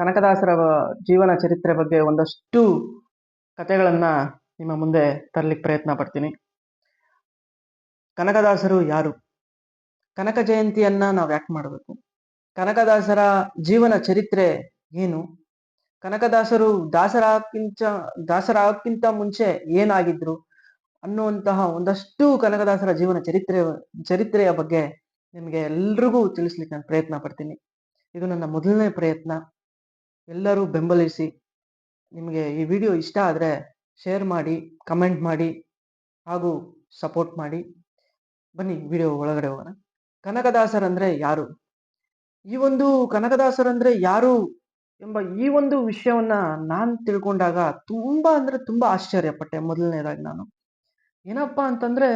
ಕನಕದಾಸರ ಜೀವನ ಚರಿತ್ರೆ ಬಗ್ಗೆ ಒಂದಷ್ಟು ಕಥೆಗಳನ್ನು ನಿಮ್ಮ ಮುಂದೆ ತರಲಿಕ್ಕೆ ಪ್ರಯತ್ನ ಪಡ್ತೀನಿ. ಕನಕದಾಸರು ಯಾರು? ಕನಕ ಜಯಂತಿಯನ್ನ ನಾವು ಯಾಕೆ ಮಾಡಬೇಕು? ಕನಕದಾಸರ ಜೀವನ ಚರಿತ್ರೆ ಏನು? ಕನಕದಾಸರು ದಾಸರಾಗಕ್ಕಿಂತ ದಾಸರಾಗಕ್ಕಿಂತ ಮುಂಚೆ ಏನಾಗಿದ್ರು ಅನ್ನುವಂತಹ ಒಂದಷ್ಟು ಕನಕದಾಸರ ಜೀವನ ಚರಿತ್ರೆ, ಚರಿತ್ರೆಯ ಬಗ್ಗೆ ನಿಮಗೆ ಎಲ್ರಿಗೂ ತಿಳಿಸ್ಲಿಕ್ಕೆ ನಾನು ಪ್ರಯತ್ನ ಪಡ್ತೀನಿ. ಇದು ನನ್ನ ಮೊದಲನೇ ಪ್ರಯತ್ನ. ಎಲ್ಲರೂ ಬೆಂಬಲಿಸಿ ನಿಮಗೆ ಈ ವಿಡಿಯೋ ಇಷ್ಟ ಆದರೆ ಶೇರ್ ಮಾಡಿ ಕಮೆಂಟ್ ಮಾಡಿ ಹಾಗೂ ಸಪೋರ್ಟ್ ಮಾಡಿ. ಬನ್ನಿ ವಿಡಿಯೋ ಒಳಗಡೆ ಹೋಗೋಣ. ಕನಕದಾಸರಂದ್ರೆ ಯಾರು? ಈ ಒಂದು ಕನಕದಾಸರಂದ್ರೆ ಯಾರು ಎಂಬ ಈ ಒಂದು ವಿಷಯವನ್ನ ನಾನು ತಿಳ್ಕೊಂಡಾಗ ತುಂಬಾ ಅಂದ್ರೆ ತುಂಬಾ ಆಶ್ಚರ್ಯಪಟ್ಟೆ ಮೊದಲನೇದಾಗಿ ನಾನು. ಏನಪ್ಪ ಅಂತಂದ್ರೆ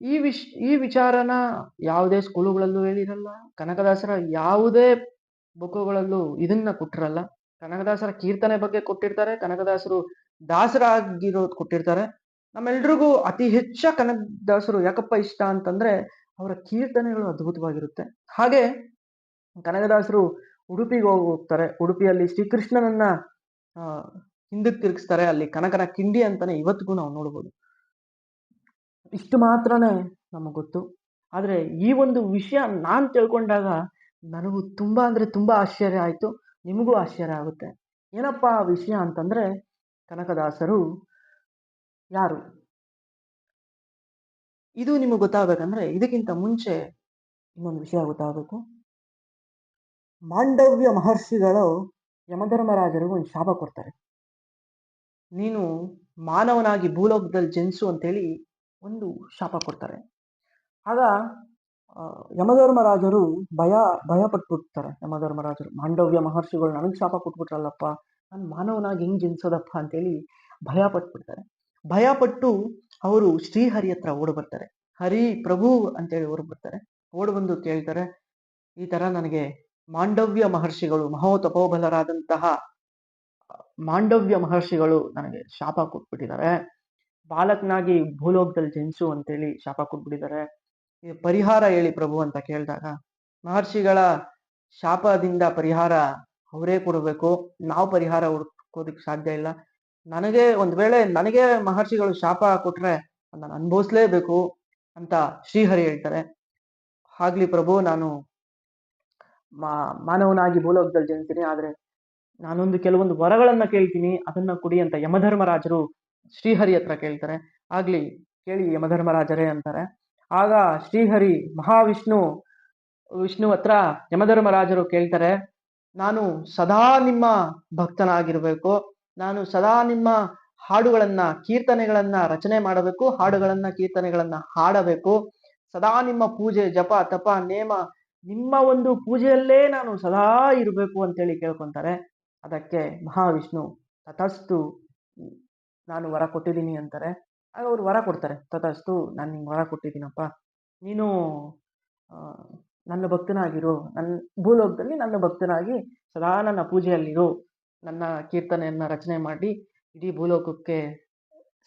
ಈ ವಿಶ್ ಈ ವಿಚಾರನ ಯಾವುದೇ ಸ್ಕೂಲುಗಳಲ್ಲೂ ಹೇಳಿರಲ್ಲ. ಕನಕದಾಸರ ಯಾವುದೇ ಬುಕ್ಕುಗಳಲ್ಲೂ ಇದನ್ನ ಕೊಟ್ಟಿರಲ್ಲ. ಕನಕದಾಸರ ಕೀರ್ತನೆ ಬಗ್ಗೆ ಕೊಟ್ಟಿರ್ತಾರೆ, ಕನಕದಾಸರು ದಾಸರಾಗಿರೋದು ಕೊಟ್ಟಿರ್ತಾರೆ. ನಮ್ಮೆಲ್ರಿಗೂ ಅತಿ ಹೆಚ್ಚ ಕನಕದಾಸರು ಯಾಕಪ್ಪ ಇಷ್ಟ ಅಂತಂದ್ರೆ ಅವರ ಕೀರ್ತನೆಗಳು ಅದ್ಭುತವಾಗಿರುತ್ತೆ. ಹಾಗೆ ಕನಕದಾಸರು ಉಡುಪಿಗೆ ಹೋಗಿ ಹೋಗ್ತಾರೆ. ಉಡುಪಿಯಲ್ಲಿ ಶ್ರೀಕೃಷ್ಣನನ್ನ ಹಿಂದಕ್ಕೆ ತಿರುಗಿಸ್ತಾರೆ ಅಲ್ಲಿ ಕನಕನ ಕಿಂಡಿ ಅಂತಾನೆ ಇವತ್ತಿಗೂ ನಾವು ನೋಡ್ಬೋದು. ಇಷ್ಟು ಮಾತ್ರನೇ ನಮಗೆ ಗೊತ್ತು. ಆದರೆ ಈ ಒಂದು ವಿಷಯ ನಾನು ತಿಳ್ಕೊಂಡಾಗ ನನಗೂ ತುಂಬಾ ಅಂದ್ರೆ ತುಂಬಾ ಆಶ್ಚರ್ಯ ಆಯ್ತು. ನಿಮಗೂ ಆಶ್ಚರ್ಯ ಆಗುತ್ತೆ ಏನಪ್ಪಾ ಆ ವಿಷಯ ಅಂತಂದ್ರೆ, ಕನಕದಾಸರು ಯಾರು? ಇದು ನಿಮಗೆ ಗೊತ್ತಾಗಬೇಕಂದ್ರೆ, ಇದಕ್ಕಿಂತ ಮುಂಚೆ ಇನ್ನೊಂದು ವಿಷಯ ಗೊತ್ತಾಗಬೇಕು. ಮಾಂಡವ್ಯ ಮಹರ್ಷಿಗಳು ಯಮಧರ್ಮರಾಜರಿಗೂ ಒಂದು ಶಾಪ ಕೊಡ್ತಾರೆ. ನೀನು ಮಾನವನಾಗಿ ಭೂಲೋಕದಲ್ಲಿ ಜನಿಸು ಅಂತೇಳಿ ಒಂದು ಶಾಪ ಕೊಡ್ತಾರೆ. ಆಗ ಯಮಧರ್ಮರಾಜರು ಭಯ ಭಯ ಪಟ್ಬಿಡ್ತಾರೆ ಯಮಧರ್ಮರಾಜರು. ಮಾಂಡವ್ಯ ಮಹರ್ಷಿಗಳು ನನಗೆ ಶಾಪ ಕೊಟ್ಬಿಟ್ರಲ್ಲಪ್ಪ. ನಾನು ಮಾನವನಾಗಿ ಹೆಂಗೆ ಜನಿಸೋದಪ್ಪ ಅಂತೇಳಿ ಭಯ ಪಟ್ಬಿಡ್ತಾರೆ ಭಯ ಪಟ್ಟು ಅವರು ಶ್ರೀಹರಿ ಹತ್ರ ಓಡ್ ಬರ್ತಾರೆ ಹರಿ ಪ್ರಭು ಅಂತೇಳಿ ಓಡ್ ಬರ್ತಾರೆ ಬಂದು ಕೇಳ್ತಾರೆ, ಈ ತರ ನನಗೆ ಮಾಂಡವ್ಯ ಮಹರ್ಷಿಗಳು, ಮಹೋತಪೋಬಲರಾದಂತಹ ಮಾಂಡವ್ಯ ಮಹರ್ಷಿಗಳು ನನಗೆ ಶಾಪ ಕೊಟ್ಬಿಟ್ಟಿದ್ದಾರೆ. ಬಾಲಕನಾಗಿ ಭೂಲೋಕದಲ್ಲಿ ಜನಿಸು ಅಂತೇಳಿ ಶಾಪ ಕೊಟ್ಬಿಟ್ಟಿದ್ದಾರೆ. ಪರಿಹಾರ ಹೇಳಿ ಪ್ರಭು ಅಂತ ಕೇಳಿದಾಗ, ಮಹರ್ಷಿಗಳ ಶಾಪದಿಂದ ಪರಿಹಾರ ಅವರೇ ಕೊಡಬೇಕು. ನಾವು ಪರಿಹಾರ ಹುಡ್ಕೋದಕ್ಕೆ ಸಾಧ್ಯ ಇಲ್ಲ. ನನಗೆ ಒಂದ್ ವೇಳೆ ನನಗೆ ಮಹರ್ಷಿಗಳು ಶಾಪ ಕೊಟ್ರೆ ನಾನು ಅನುಭವಿಸ್ಲೇಬೇಕು ಅಂತ ಶ್ರೀಹರಿ ಹೇಳ್ತಾರೆ. ಆಗ್ಲಿ ಪ್ರಭು, ನಾನು ಮಾನವನಾಗಿ ಭೂಲೋಕದಲ್ಲಿ ಜನಿಸ್ತೀನಿ ಆದ್ರೆ ನಾನೊಂದು ಕೆಲವೊಂದು ವರಗಳನ್ನ ಕೇಳ್ತೀನಿ. ಅದನ್ನ ಕೊಡಿ ಅಂತ ಯಮಧರ್ಮರಾಜರು ಶ್ರೀಹರಿ ಹತ್ರ ಕೇಳ್ತಾರೆ. ಆಗ್ಲಿ ಕೇಳಿ ಯಮಧರ್ಮರಾಜರೇ ಅಂತಾರೆ. ಆಗ ಶ್ರೀಹರಿ ಮಹಾವಿಷ್ಣು, ವಿಷ್ಣು ಹತ್ರ ಯಮಧರ್ಮರಾಜರು ಕೇಳ್ತಾರೆ, ನಾನು ಸದಾ ನಿಮ್ಮ ಭಕ್ತನಾಗಿರಬೇಕು. ನಾನು ಸದಾ ನಿಮ್ಮ ಹಾಡುಗಳನ್ನ, ಕೀರ್ತನೆಗಳನ್ನ ರಚನೆ ಮಾಡಬೇಕು. ಹಾಡುಗಳನ್ನ, ಕೀರ್ತನೆಗಳನ್ನ ಹಾಡಬೇಕು. ಸದಾ ನಿಮ್ಮ ಪೂಜೆ, ಜಪ, ತಪ, ನೇಮ, ನಿಮ್ಮ ಒಂದು ಪೂಜೆಯಲ್ಲೇ ನಾನು ಸದಾ ಇರಬೇಕು ಅಂತೇಳಿ ಕೇಳ್ಕೊಂತಾರೆ. ಅದಕ್ಕೆ ಮಹಾವಿಷ್ಣು, ತಥಸ್ತು, ನಾನು ವರ ಕೊಟ್ಟಿದ್ದೀನಿ ಅಂತಾರೆ. ಆಗ ಅವ್ರು ವರ ಕೊಡ್ತಾರೆ. ತಥಾಸ್ತು, ನಾನು ನಿಂಗೆ ವರ ಕೊಟ್ಟಿದ್ದೀನಪ್ಪ. ನೀನು ನನ್ನ ಭಕ್ತನಾಗಿರು. ನನ್ನ ಭೂಲೋಕದಲ್ಲಿ ನನ್ನ ಭಕ್ತನಾಗಿ ಸದಾ ನನ್ನ ಪೂಜೆಯಲ್ಲಿರು. ನನ್ನ ಕೀರ್ತನೆಯನ್ನ ರಚನೆ ಮಾಡಿ ಇಡೀ ಭೂಲೋಕಕ್ಕೆ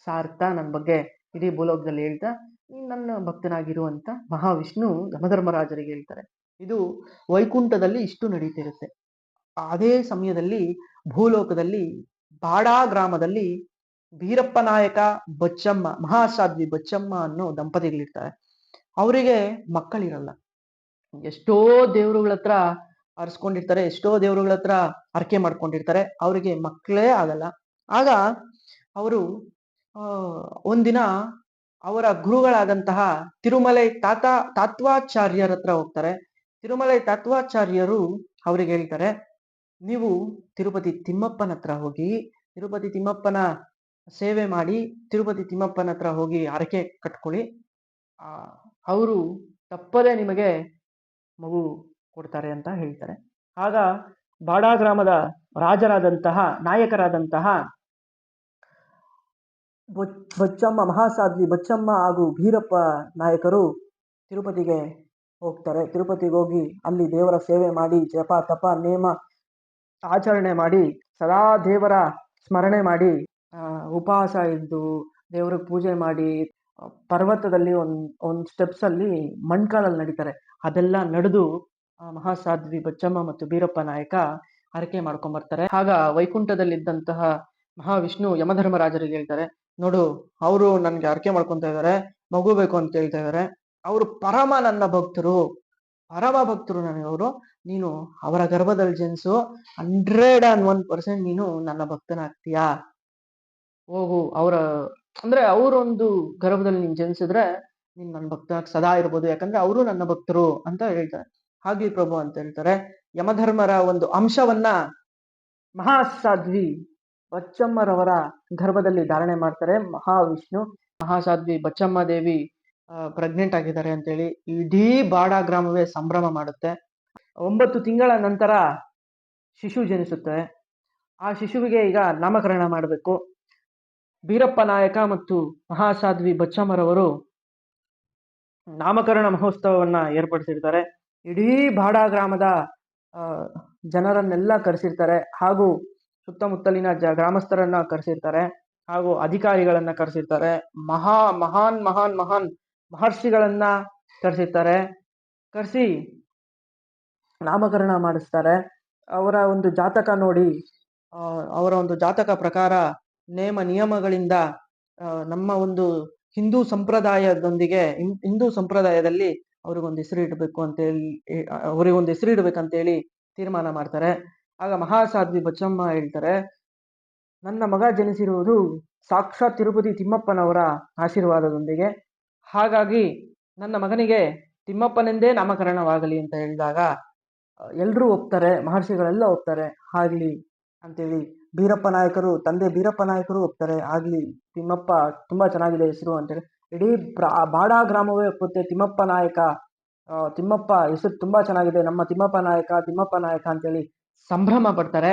ಸಾರ್ತಾ ನನ್ನ ಬಗ್ಗೆ ಇಡೀ ಭೂಲೋಕದಲ್ಲಿ ಹೇಳ್ತಾ, ನೀನು ನನ್ನ ಭಕ್ತನಾಗಿರು ಅಂತ ಮಹಾವಿಷ್ಣು ಯಮಧರ್ಮರಾಜರಿಗೆ ಹೇಳ್ತಾರೆ. ಇದು ವೈಕುಂಠದಲ್ಲಿ ಇಷ್ಟು ನಡೀತಿರುತ್ತೆ. ಅದೇ ಸಮಯದಲ್ಲಿ ಭೂಲೋಕದಲ್ಲಿ ಬಾಡಾ ಗ್ರಾಮದಲ್ಲಿ ಬೀರಪ್ಪ ನಾಯಕ ಬಚ್ಚಮ್ಮ ಮಹಾಸಾಧ್ವಿ ಬಚ್ಚಮ್ಮ ಅನ್ನೋ ದಂಪತಿಗಳಿರ್ತಾರೆ. ಅವರಿಗೆ ಮಕ್ಕಳಿರಲ್ಲ. ಎಷ್ಟೋ ದೇವರುಗಳ ಹತ್ರ ಅರ್ಸ್ಕೊಂಡಿರ್ತಾರೆ, ಎಷ್ಟೋ ದೇವರುಗಳ ಹತ್ರ ಹರಕೆ ಮಾಡ್ಕೊಂಡಿರ್ತಾರೆ. ಅವರಿಗೆ ಮಕ್ಕಳೇ ಆಗಲ್ಲ. ಆಗ ಅವರು ಒಂದಿನ ಅವರ ಗುರುಗಳಾದಂತಹ ತಿರುಮಲೈ ತಾತ, ತಾತ್ವಾಚಾರ್ಯರ ಹತ್ರ ಹೋಗ್ತಾರೆ. ತಿರುಮಲೈ ತಾತ್ವಾಚಾರ್ಯರು ಅವ್ರಿಗೆ ಹೇಳ್ತಾರೆ, ನೀವು ತಿರುಪತಿ ತಿಮ್ಮಪ್ಪನ ಹತ್ರ ಹೋಗಿ, ತಿರುಪತಿ ತಿಮ್ಮಪ್ಪನ ಸೇವೆ ಮಾಡಿ ತಿರುಪತಿ ತಿಮ್ಮಪ್ಪನ ಹತ್ರ ಹೋಗಿ ಹರಕೆ ಕಟ್ಕೊಳ್ಳಿ. ಅವರು ತಪ್ಪದೆ ನಿಮಗೆ ಮಗು ಕೊಡ್ತಾರೆ ಅಂತ ಹೇಳ್ತಾರೆ. ಆಗ ಬಾಡಾ ಗ್ರಾಮದ ರಾಜರಾದಂತಹ, ನಾಯಕರಾದಂತಹ ಬೊಚ್- ಬಚ್ಚಮ್ಮ, ಮಹಾಸಾಧ್ವಿ ಬಚ್ಚಮ್ಮ ಹಾಗೂ ಭೀರಪ್ಪ ನಾಯಕರು ತಿರುಪತಿಗೆ ಹೋಗ್ತಾರೆ. ತಿರುಪತಿಗೆ ಹೋಗಿ ಅಲ್ಲಿ ದೇವರ ಸೇವೆ ಮಾಡಿ, ಜಪ, ತಪ, ನೇಮ ಆಚರಣೆ ಮಾಡಿ, ಸದಾ ದೇವರ ಸ್ಮರಣೆ ಮಾಡಿ ಉಪವಾಸ ಇದ್ದು ದೇವ್ರಿಗೆ ಪೂಜೆ ಮಾಡಿ ಪರ್ವತದಲ್ಲಿ ಒಂದ್ ಒಂದ್ ಸ್ಟೆಪ್ಸ್ ಅಲ್ಲಿ ಮಣ್ಕಾಲಲ್ಲಿ ನಡೀತಾರೆ. ಅದೆಲ್ಲ ನಡೆದು ಮಹಾಸಾಧ್ವಿ ಬಚ್ಚಮ್ಮ ಮತ್ತು ಬೀರಪ್ಪ ನಾಯಕ ಹರಕೆ ಮಾಡ್ಕೊಂಡ್ ಬರ್ತಾರೆ. ಆಗ ವೈಕುಂಠದಲ್ಲಿದ್ದಂತಹ ಮಹಾವಿಷ್ಣು ಯಮಧರ್ಮರಾಜರಿಗೆ ಹೇಳ್ತಾರೆ, ನೋಡು, ಅವರು ನನ್ಗೆ ಹರಕೆ ಮಾಡ್ಕೊತಾ ಇದ್ದಾರೆ ಮಗು ಬೇಕು ಅಂತ ಹೇಳ್ತಾ ಇದ್ದಾರೆ ಅವರು ಪರಮ ನನ್ನ ಭಕ್ತರು. ಪರಮ ಭಕ್ತರು ನನಗೆ ಅವರು ನೀನು ಅವರ ಗರ್ಭದಲ್ಲಿ ಜನಿಸು. ಹಂಡ್ರೆಡ್ ಅಂಡ್ ಒನ್ ಪರ್ಸೆಂಟ್ ನೀನು ನನ್ನ ಭಕ್ತನಾಗ್ತೀಯಾ? ಹೋಗು ಅವರ, ಅಂದ್ರೆ ಅವರೊಂದು ಗರ್ಭದಲ್ಲಿ ನೀನ್ ಜನಿಸಿದ್ರೆ ನೀನ್ ನನ್ನ ಭಕ್ತ ಸದಾ ಇರ್ಬೋದು, ಯಾಕಂದ್ರೆ ಅವರು ನನ್ನ ಭಕ್ತರು ಅಂತ ಹೇಳ್ತಾರೆ. ಹಾಗೆ ಪ್ರಭು ಅಂತ ಹೇಳ್ತಾರೆ, ಯಮಧರ್ಮರ ಒಂದು ಅಂಶವನ್ನ ಮಹಾಸಾಧ್ವಿ ಬಚ್ಚಮ್ಮರವರ ಗರ್ಭದಲ್ಲಿ ಧಾರಣೆ ಮಾಡ್ತಾರೆ. ಮಹಾವಿಷ್ಣು, ಮಹಾಸಾಧ್ವಿ ಬಚ್ಚಮ್ಮ ದೇವಿ ಪ್ರೆಗ್ನೆಂಟ್ ಆಗಿದ್ದಾರೆ ಅಂತೇಳಿ ಇಡೀ ಬಾಡ ಗ್ರಾಮವೇ ಸಂಭ್ರಮ ಮಾಡುತ್ತೆ. ಒಂಬತ್ತು ತಿಂಗಳ ನಂತರ ಶಿಶು ಜನಿಸುತ್ತೆ. ಆ ಶಿಶುವಿಗೆ ಈಗ ನಾಮಕರಣ ಮಾಡಬೇಕು. ಬೀರಪ್ಪ ನಾಯಕ ಮತ್ತು ಮಹಾಸಾಧ್ವಿ ಬಚ್ಚಮ್ಮರವರು ನಾಮಕರಣ ಮಹೋತ್ಸವವನ್ನು ಏರ್ಪಡಿಸಿರ್ತಾರೆ. ಇಡೀ ಬಾಡ ಗ್ರಾಮದ ಜನರನ್ನೆಲ್ಲ ಕರೆಸಿರ್ತಾರೆ ಹಾಗೂ ಸುತ್ತಮುತ್ತಲಿನ ಜ, ಗ್ರಾಮಸ್ಥರನ್ನ ಕರೆಸಿರ್ತಾರೆ ಹಾಗೂ ಅಧಿಕಾರಿಗಳನ್ನ ಕರೆಸಿರ್ತಾರೆ. ಮಹಾ, ಮಹಾನ್ ಮಹಾನ್ ಮಹಾನ್ ಮಹರ್ಷಿಗಳನ್ನ ಕರೆಸಿರ್ತಾರೆ. ಕರೆಸಿ ನಾಮಕರಣ ಮಾಡಿಸ್ತಾರೆ. ಅವರ ಒಂದು ಜಾತಕ ನೋಡಿ ಅವರ ಒಂದು ಜಾತಕ ಪ್ರಕಾರ ನೇಮ ನಿಯಮಗಳಿಂದ ನಮ್ಮ ಒಂದು ಹಿಂದೂ ಸಂಪ್ರದಾಯದೊಂದಿಗೆ ಹಿಂದೂ ಸಂಪ್ರದಾಯದಲ್ಲಿ ಅವ್ರಿಗೊಂದು ಹೆಸರು ಇಡಬೇಕು ಅಂತ ಹೇಳಿ ಅವರಿಗೊಂದು ಹೆಸರು ಇಡಬೇಕಂತ ಹೇಳಿ ತೀರ್ಮಾನ ಮಾಡ್ತಾರೆ. ಆಗ ಮಹಾಸಾಧ್ವಿ ಬಚ್ಚಮ್ಮ ಹೇಳ್ತಾರೆ, ನನ್ನ ಮಗ ಜನಿಸಿರುವುದು ಸಾಕ್ಷಾತ್ ತಿರುಪತಿ ತಿಮ್ಮಪ್ಪನವರ ಆಶೀರ್ವಾದದೊಂದಿಗೆ. ಹಾಗಾಗಿ ನನ್ನ ಮಗನಿಗೆ ತಿಮ್ಮಪ್ಪನೆಂದೇ ನಾಮಕರಣವಾಗಲಿ ಅಂತ ಹೇಳಿದಾಗ ಎಲ್ಲರೂ ಒಪ್ತಾರೆ, ಮಹರ್ಷಿಗಳೆಲ್ಲ ಒಪ್ತಾರೆ ಆಗಲಿ ಅಂತೇಳಿ ಬೀರಪ್ಪ ನಾಯಕರು, ತಂದೆ ಬೀರಪ್ಪ ನಾಯಕರು ಹೋಗ್ತಾರೆ. ಆಗಲಿ, ತಿಮ್ಮಪ್ಪ ತುಂಬಾ ಚೆನ್ನಾಗಿದೆ ಹೆಸರು ಅಂತೇಳಿ. ಇಡೀ ಬಾಡ ಗ್ರಾಮವೇ ಒಪ್ಪುತ್ತೆ. ತಿಮ್ಮಪ್ಪ ನಾಯಕ ತಿಮ್ಮಪ್ಪ ಹೆಸರು ತುಂಬಾ ಚೆನ್ನಾಗಿದೆ. ನಮ್ಮ ತಿಮ್ಮಪ್ಪ ನಾಯಕ ತಿಮ್ಮಪ್ಪ ನಾಯಕ ಅಂತೇಳಿ ಸಂಭ್ರಮ ಪಡ್ತಾರೆ.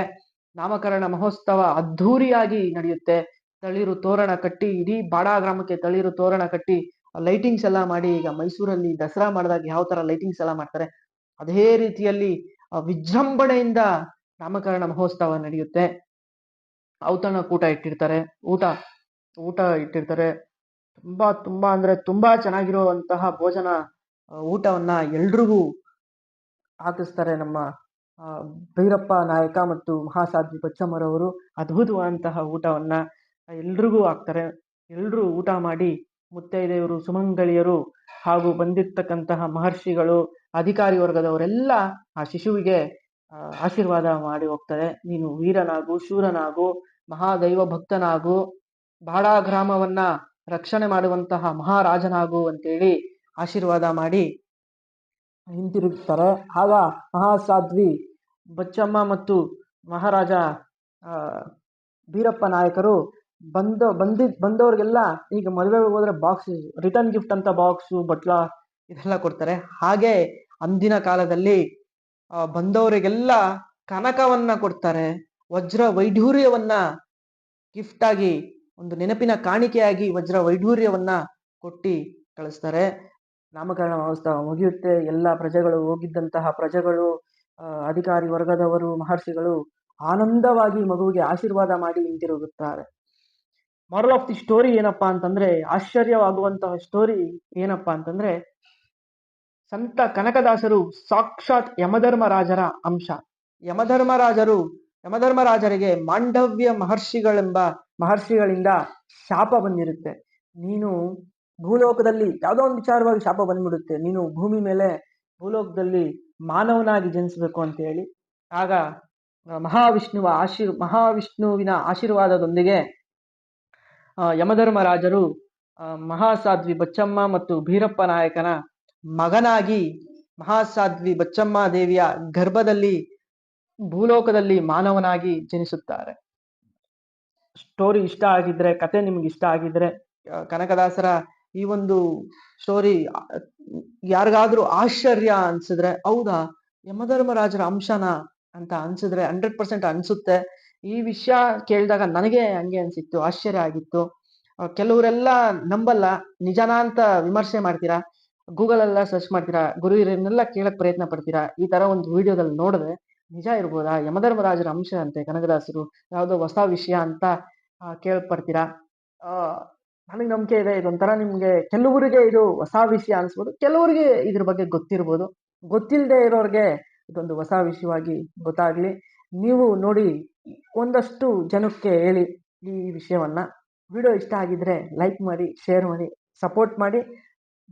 ನಾಮಕರಣ ಮಹೋತ್ಸವ ಅದ್ಧೂರಿಯಾಗಿ ನಡೆಯುತ್ತೆ. ತಳಿರು ತೋರಣ ಕಟ್ಟಿ, ಇಡೀ ಬಾಡ ಗ್ರಾಮಕ್ಕೆ ತಳಿರು ತೋರಣ ಕಟ್ಟಿ ಲೈಟಿಂಗ್ಸ್ ಎಲ್ಲ ಮಾಡಿ ಈಗ ಮೈಸೂರಲ್ಲಿ ದಸರಾ ಮಾಡಿದಾಗ ಯಾವ ತರ ಲೈಟಿಂಗ್ಸ್ ಎಲ್ಲ ಮಾಡ್ತಾರೆ. ಅದೇ ರೀತಿಯಲ್ಲಿ ವಿಜೃಂಭಣೆಯಿಂದ ನಾಮಕರಣ ಮಹೋತ್ಸವ ನಡೆಯುತ್ತೆ. ಔತಣ ಕೂಟ ಇಟ್ಟಿರ್ತಾರೆ, ಊಟ ಊಟ ಇಟ್ಟಿರ್ತಾರೆ. ತುಂಬಾ ತುಂಬಾ ಅಂದ್ರೆ ತುಂಬಾ ಚೆನ್ನಾಗಿರುವಂತಹ ಭೋಜನ ಊಟವನ್ನು ಎಲ್ರಿಗೂ ಹಾಕಿಸ್ತಾರೆ ನಮ್ಮ ಭೈರಪ್ಪ ನಾಯಕ ಮತ್ತು ಮಹಾಸಾಧ್ವಿ ಬಚ್ಚಮ್ಮರವರು. ಅದ್ಭುತವಾದಂತಹ ಊಟವನ್ನ ಎಲ್ರಿಗೂ ಹಾಕ್ತಾರೆ. ಎಲ್ಲರೂ ಊಟ ಮಾಡಿ ಮುತ್ತೈದೆಯವರು ಸುಮಂಗಳಿಯರು ಹಾಗೂ ಬಂದಿರ್ತಕ್ಕಂತಹ ಮಹರ್ಷಿಗಳು, ಅಧಿಕಾರಿ ವರ್ಗದವರೆಲ್ಲ ಆ ಶಿಶುವಿಗೆ ಆಶೀರ್ವಾದ ಮಾಡಿ ಹೋಗ್ತಾರೆ. ನೀನು ವೀರನಾಗು, ಶೂರನಾಗು ಮಹಾದೈವ ಭಕ್ತನಾಗು ಬಾಡ ಗ್ರಾಮವನ್ನ ರಕ್ಷಣೆ ಮಾಡುವಂತಹ ಮಹಾರಾಜನಾಗು ಅಂತೇಳಿ ಆಶೀರ್ವಾದ ಮಾಡಿ ಹಿಂತಿರುಗ್ತಾರೆ. ಆಗ ಮಹಾಸಾಧ್ವಿ ಬಚ್ಚಮ್ಮ ಮತ್ತು ಮಹಾರಾಜ ಬೀರಪ್ಪ ನಾಯಕರು ಬಂದ ಬಂದಿದ್ ಬಂದವ್ರಿಗೆಲ್ಲ ಈಗ ಮದುವೆಗೆ ಹೋದ್ರೆ ಬಾಕ್ಸ್ ರಿಟರ್ನ್ ಗಿಫ್ಟ್ ಅಂತ ಬಾಕ್ಸು ಬಟ್ಲ ಇದೆಲ್ಲ ಕೊಡ್ತಾರೆ. ಹಾಗೆ ಅಂದಿನ ಕಾಲದಲ್ಲಿ ಬಂದವರಿಗೆಲ್ಲ ಕನಕವನ್ನ ಕೊಡ್ತಾರೆ. ವಜ್ರ ವೈಢೂರ್ಯವನ್ನ ಗಿಫ್ಟ್ ಆಗಿ ಒಂದು ನೆನಪಿನ ಕಾಣಿಕೆಯಾಗಿ ವಜ್ರ ವೈಢೂರ್ಯವನ್ನ ಕೊಟ್ಟಿ ಕಳಿಸ್ತಾರೆ. ನಾಮಕರಣ ಮಹೋತ್ಸವ ಮುಗಿಯುತ್ತೆ. ಎಲ್ಲ ಪ್ರಜೆಗಳು ಹೋಗಿದ್ದಂತಹ ಪ್ರಜೆಗಳು ಅಧಿಕಾರಿ ವರ್ಗದವರು, ಮಹರ್ಷಿಗಳು ಆನಂದವಾಗಿ ಮಗುವಿಗೆ ಆಶೀರ್ವಾದ ಮಾಡಿ ಹಿಂತಿರುಗುತ್ತಾರೆ ಮಾರಲ್ ಆಫ್ ದಿ ಸ್ಟೋರಿ ಏನಪ್ಪಾ ಅಂತಂದ್ರೆ, ಆಶ್ಚರ್ಯವಾಗುವಂತಹ ಸ್ಟೋರಿ ಏನಪ್ಪಾ ಅಂತಂದ್ರೆ, ಸಂತ ಕನಕದಾಸರು ಸಾಕ್ಷಾತ್ ಯಮಧರ್ಮರಾಜರ ಅಂಶ. ಯಮಧರ್ಮರಾಜರು ಯಮಧರ್ಮರಾಜರಿಗೆ ಮಾಂಡವ್ಯ ಮಹರ್ಷಿಗಳೆಂಬ ಮಹರ್ಷಿಗಳಿಂದ ಶಾಪ ಬಂದಿರುತ್ತೆ. ನೀನು ಭೂಲೋಕದಲ್ಲಿ ಯಾವುದೋ ಒಂದು ವಿಚಾರವಾಗಿ ಶಾಪ ಬಂದ್ಬಿಡುತ್ತೆ. ನೀನು ಭೂಮಿ ಮೇಲೆ ಭೂಲೋಕದಲ್ಲಿ ಮಾನವನಾಗಿ ಜನಿಸಬೇಕು ಅಂತ ಹೇಳಿ. ಆಗ ಮಹಾವಿಷ್ಣುವ ಆಶೀರ್ ಮಹಾವಿಷ್ಣುವಿನ ಆಶೀರ್ವಾದದೊಂದಿಗೆ ಯಮಧರ್ಮರಾಜರು ಮಹಾಸಾಧ್ವಿ ಬಚ್ಚಮ್ಮ ಮತ್ತು ಭೀರಪ್ಪ ನಾಯಕನ ಮಗನಾಗಿ ಮಹಾಸಾಧ್ವಿ ಬಚ್ಚಮ್ಮ ದೇವಿಯ ಗರ್ಭದಲ್ಲಿ ಭೂಲೋಕದಲ್ಲಿ ಮಾನವನಾಗಿ ಜನಿಸುತ್ತಾರೆ. ಸ್ಟೋರಿ ಇಷ್ಟ ಆಗಿದ್ರೆ, ಕತೆ ನಿಮ್ಗೆ ಇಷ್ಟ ಆಗಿದ್ರೆ ಕನಕದಾಸರ ಈ ಒಂದು ಸ್ಟೋರಿ ಯಾರಿಗಾದ್ರೂ ಆಶ್ಚರ್ಯ ಅನ್ಸಿದ್ರೆ, ಹೌದಾ? ಯಮಧರ್ಮರಾಜರ ಅಂಶನ ಅಂತ ಅನ್ಸಿದ್ರೆ ಹಂಡ್ರೆಡ್ ಪರ್ಸೆಂಟ್ ಅನ್ಸುತ್ತೆ. ಈ ವಿಷಯ ಕೇಳಿದಾಗ ನನಗೆ ಹಂಗೆ ಅನ್ಸಿತ್ತು, ಆಶ್ಚರ್ಯ ಆಗಿತ್ತು. ಕೆಲವರೆಲ್ಲ ನಂಬಲ್ಲ, ನಿಜನಾ ಅಂತ ವಿಮರ್ಶೆ ಮಾಡ್ತೀರಾ? ಗೂಗಲ್ ಎಲ್ಲ ಸರ್ಚ್ ಮಾಡ್ತೀರಾ? ಗುರು ಹಿರಿಯರನ್ನೆಲ್ಲ ಕೇಳಕ್ ಪ್ರಯತ್ನ ಪಡ್ತೀರಾ? ಈ ತರ ಒಂದು ವಿಡಿಯೋದಲ್ಲಿ ನೋಡಿದ್ರೆ ನಿಜ ಇರ್ಬೋದಾ? ಯಮಧರ್ಮರಾಜರ ಅಂಶ ಅಂತೆ ಕನಕದಾಸರು ಯಾವುದೋ ಹೊಸ ವಿಷಯ ಅಂತ ಕೇಳ್ಪಡ್ತೀರಾ? ನನಗೆ ನಂಬಿಕೆ ಇದೆ, ಇದೊಂಥರ ನಿಮಗೆ ಕೆಲವರಿಗೆ ಇದು ಹೊಸ ವಿಷಯ ಅನಿಸ್ಬೋದು. ಕೆಲವರಿಗೆ ಇದ್ರ ಬಗ್ಗೆ ಗೊತ್ತಿರ್ಬೋದು. ಗೊತ್ತಿಲ್ಲದೆ ಇರೋರಿಗೆ ಇದೊಂದು ಹೊಸ ವಿಷಯವಾಗಿ ಗೊತ್ತಾಗ್ಲಿ. ನೀವು ನೋಡಿ ಒಂದಷ್ಟು ಜನಕ್ಕೆ ಹೇಳಿ ಈ ವಿಷಯವನ್ನು. ವಿಡಿಯೋ ಇಷ್ಟ ಆಗಿದ್ದರೆ ಲೈಕ್ ಮಾಡಿ, ಶೇರ್ ಮಾಡಿ, ಸಪೋರ್ಟ್ ಮಾಡಿ.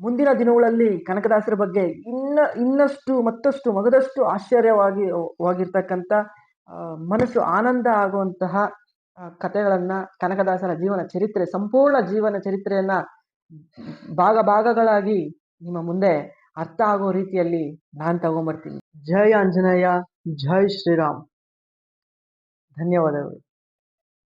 ಮುಂದಿನ ದಿನಗಳಲ್ಲಿ ಕನಕದಾಸರ ಬಗ್ಗೆ ಇನ್ನ, ಇನ್ನಷ್ಟು, ಮತ್ತಷ್ಟು, ಮಗದಷ್ಟು ಆಶ್ಚರ್ಯವಾಗಿ, ವಾಗಿರ್ತಕ್ಕಂಥ ಮನಸ್ಸು ಆನಂದ ಆಗುವಂತಹ ಕಥೆಗಳನ್ನ ಕನಕದಾಸರ ಜೀವನ ಚರಿತ್ರೆ, ಸಂಪೂರ್ಣ ಜೀವನ ಚರಿತ್ರೆಯನ್ನು ಭಾಗ ಭಾಗಗಳಾಗಿ ನಿಮ್ಮ ಮುಂದೆ ಅರ್ಥ ಆಗೋ ರೀತಿಯಲ್ಲಿ ನಾನು ತಗೊಂಬರ್ತೀನಿ. ಜೈ ಆಂಜನೇಯ, ಜೈ ಶ್ರೀರಾಮ್. ಧನ್ಯವಾದಗಳು.